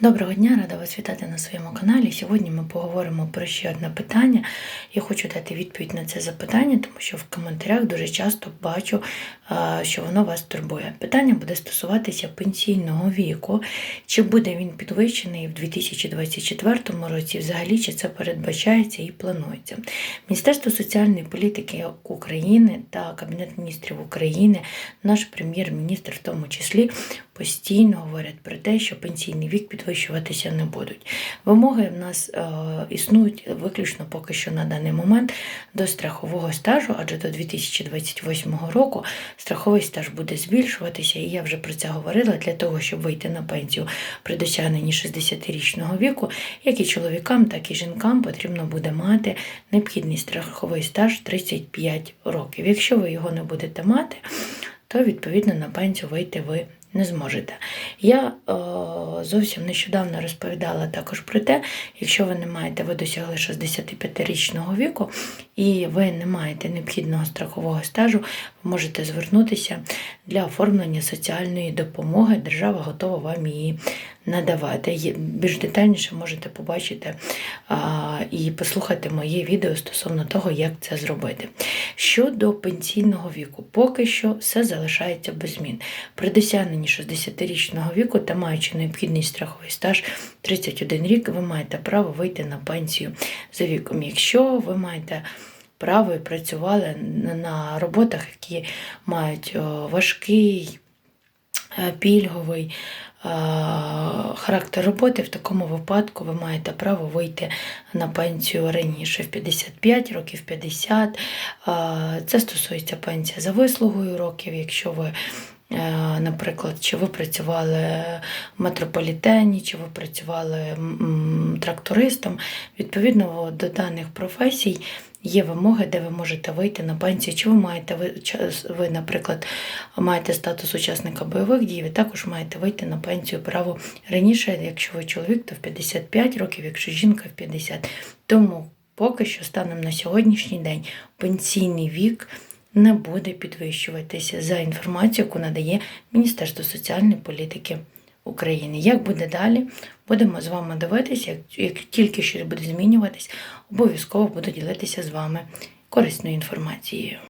Доброго дня, рада вас вітати на своєму каналі. Сьогодні ми поговоримо про ще одне питання. Я хочу дати відповідь на це запитання, тому що в коментарях дуже часто бачу, що воно вас турбує. Питання буде стосуватися пенсійного віку. Чи буде він підвищений в 2024 році? Взагалі, чи це передбачається і планується? Міністерство соціальної політики України та Кабінет міністрів України, наш прем'єр-міністр в тому числі, постійно говорять про те, що пенсійний вік підвищуватися не будуть. Вимоги в нас е, існують виключно поки що на даний момент до страхового стажу, адже до 2028 року страховий стаж буде збільшуватися, і я вже про це говорила для того, щоб вийти на пенсію при досягненні 60-річного віку, як і чоловікам, так і жінкам потрібно буде мати необхідний страховий стаж 35 років. Якщо ви його не будете мати, то відповідно на пенсію вийти ви не зможете. Я е, зовсім нещодавно розповідала також про те, якщо ви не маєте, ви досягли 65-річного віку і ви не маєте необхідного страхового стажу, ви можете звернутися для оформлення соціальної допомоги. Держава готова вам її надавати. Більш детальніше можете побачити а, і послухати моє відео стосовно того, як це зробити. Щодо пенсійного віку, поки що все залишається без змін. При досягненні 60-річного віку та маючи необхідний страховий стаж 31 рік, ви маєте право вийти на пенсію за віком. Якщо ви маєте право і працювали на- роботах, які мають важкий е, пільговий е, характер роботи, в такому випадку ви маєте право вийти на пенсію раніше, в 55 років, 50. Е, Це стосується пенсії за вислугою років, якщо ви. Е, Наприклад, чи ви працювали в метрополітені, чи ви працювали трактористом, відповідно до даних професій є вимоги, де ви можете вийти на пенсію. Чи ви маєте ви, наприклад, маєте статус учасника бойових дій, ви також маєте вийти на пенсію право раніше, якщо ви чоловік, то в 55 років, якщо жінка в 50. Тому поки що станом на сьогоднішній день пенсійний вік не буде підвищуватися за інформацією, яку надає Міністерство соціальної політики України. Як буде далі? Будемо з вами дивитися. Як, тільки щось буде змінюватись, обов'язково буду ділитися з вами корисною інформацією.